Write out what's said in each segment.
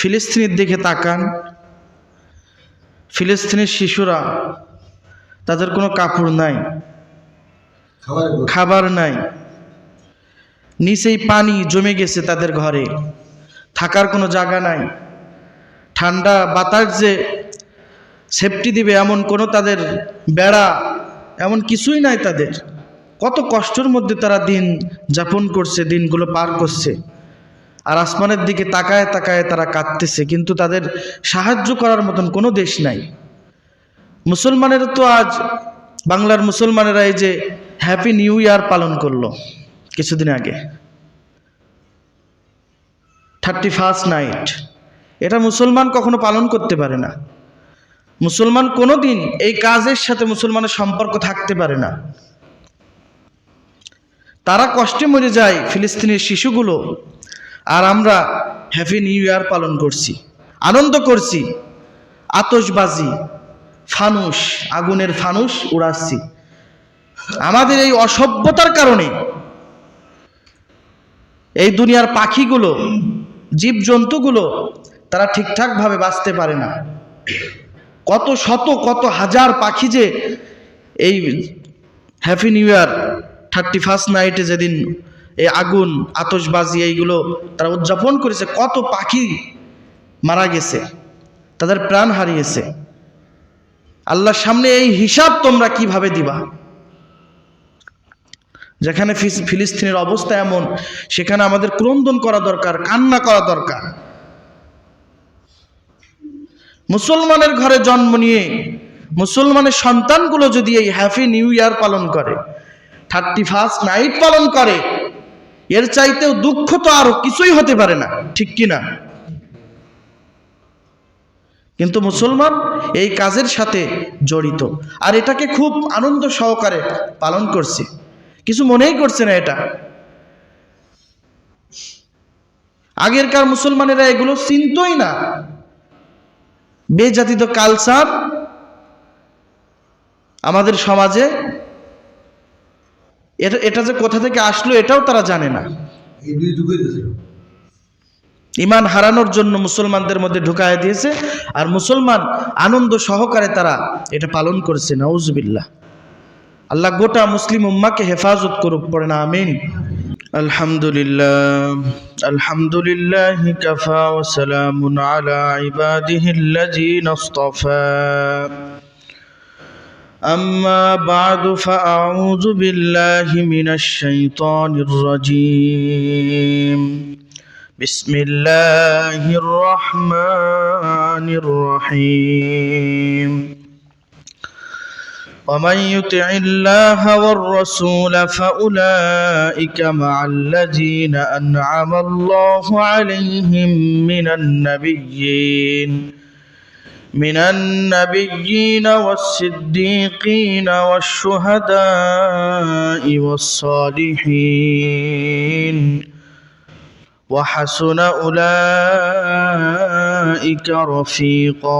ফিলিস্তিনের দিকে তাকান। ফিলিস্তিনের শিশুরা তাদের কোনো কাপড় নাই খাবার খাবার নাই। নিচেই পানি জমে গেছে তাদের ঘরে। থাকার কোনো জায়গা নাই। ঠান্ডা বাতাস যে সেফটি দিবে এমন কোনো তাদের বেড়া এমন কিছুই নাই তাদের। কত কষ্টের মধ্যে তারা দিন যাপন করছে দিনগুলো পার করছে। আর আসমানের দিকে তাকায় তাকায় তারা কাঁদতেছে, কিন্তু তাদের সাহায্য করার মতন কোনো দেশ নাই। মুসলমানের তো আজ বাংলার মুসলমানেরা এই যে হ্যাপি নিউ ইয়ার পালন করল কিছুদিন আগে। থার্টি ফার্স্ট নাইট এটা মুসলমান কখনো পালন করতে পারে না। মুসলমান কোনো দিন এই কাজের সাথে মুসলমানের সম্পর্ক থাকতে পারে না। তারা কষ্টে মরে যায়, ফিলিস্তিনের শিশুগুলো আর আমরা হ্যাপি নিউ ইয়ার পালন করছি, আনন্দ করছি আতসবাজি ফানুস, আগুনের ফানুস উড়াচ্ছি। আমাদের এই অসভ্যতার কারণে এই দুনিয়ার পাখিগুলো, জীবজন্তুগুলো তারা ঠিকঠাকভাবে বাঁচতে পারে না। কত শত, কত হাজার পাখি যে এই happy new year thirty first নাইটে যেদিন এই আগুন, আতশবাজি এইগুলো তারা উদযাপন করেছে। কত পাখি মারা গেছে, তাদের প্রাণ হারিয়েছে। আল্লাহর সামনে এই হিসাব তোমরা কীভাবে দিবা? যেখানে ফিলিস্তিনের অবস্থা এমন, সেখানে আমাদের ক্রন্দন করা দরকার, কান্না করা দরকার। মুসলমানের ঘরে জন্ম নিয়ে, মুসলমানের সন্তানগুলো যদি এই হ্যাপি নিউ ইয়ার পালন করে, থার্টি ফার্স্ট নাইট পালন করে এর চাইতেও দুঃখ তো আর কিছুই হতে পারে না, ঠিক কি না কিন্তু মুসলমান এই কাজের সাথে জড়িত। আর এটাকে খুব আনন্দ সহকারে পালন করছে। কিছু মনেই করছে না এটা। আগেরকার মুসলমানেরা এগুলো চিনতই না। বেজাতিত কালচার আমাদের সমাজে এটা এটা যে কোথা থেকে আসলো এটাও তারা জানে না। ইমান হারানোর জন্য মুসলমানদের মধ্যে ঢুকায় দিয়েছে আর মুসলমান আনন্দ সহকারে তারা এটা পালন করেছে নাউজবিল্লা আল্লাহ গোটা মুসলিম উম্মাকে হেফাজত করুক পড়ে না আমিন। আলহামদুলিল্লাহ আলহামদুলিল্লাহ أما بعد فأعوذ بالله من الشيطان الرجيم. بسم الله الرحمن الرحيم. ومن يطع الله والرسول فأولئك مع الذين أنعم الله عليهم من النبيين. من النبيين والصديقين والشهداء والصالحين وحسن أولئك رفيقا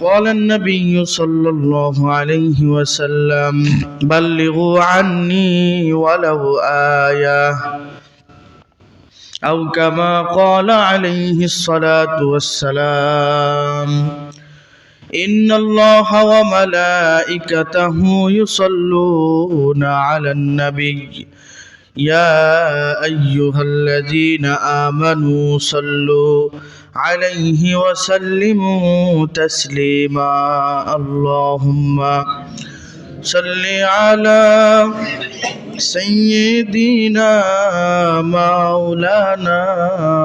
قال النبي صلى الله عليه وسلم بلغوا عني ولو آية أو كما قال عليه الصلاة والسلام. إن الله وملائكته يصلون على النبي. يا أيها الذين آمنوا صلوا عليه وسلموا تسليما. اللهم صل على سيدنا مولانا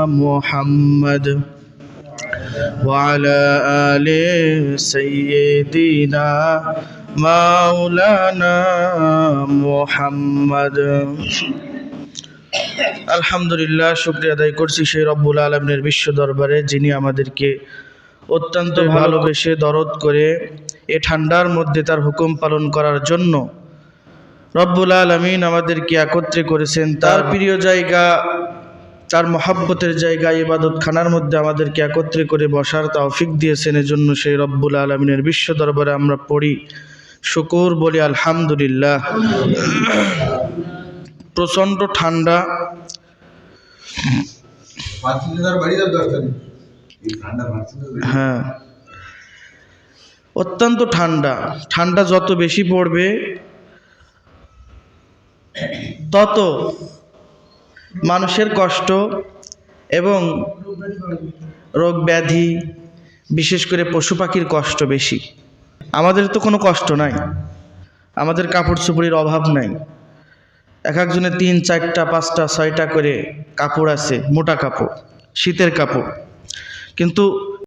محمد وعلى آل سيدنا مولانا محمد আলহামদুলিল্লাহ শুক্রিয়া আদায় করছি সেই রব্বুল আলমের বিশ্ব দরবারে যিনি আমাদেরকে অত্যন্ত ভালোবেসে দরদ করে এ ঠান্ডার মধ্যে তার হুকুম পালন করার জন্য রব্বুল আলমিন আমাদেরকে একত্রে করেছেন। তার প্রিয় জায়গা তার মহাব্বতের জায়গা ইবাদত খানার মধ্যে আমাদেরকে একত্রে করে বসার তৌফিক দিয়েছেন। এজন্য সেই রব্বুল আলমিনের বিশ্ব দরবারে আমরা পড়ি শুকুর বলি আলহামদুলিল্লাহ। প্রচণ্ড ঠান্ডা। হ্যাঁ। অত্যন্ত ঠান্ডা। ঠান্ডা যত বেশি পড়বে তত মানুষের কষ্ট এবং রোগ ব্যাধি, বিশেষ করে পশু পাখির কষ্ট বেশি। আমাদের তো কোনো কষ্ট নাই। আমাদের কাপড় চোপড়ের অভাব নাই। এক একজনের তিন, চারটা, পাঁচটা, ছয়টা করে কাপড় আছে, মোটা কাপড়, শীতের কাপড়। কিন্তু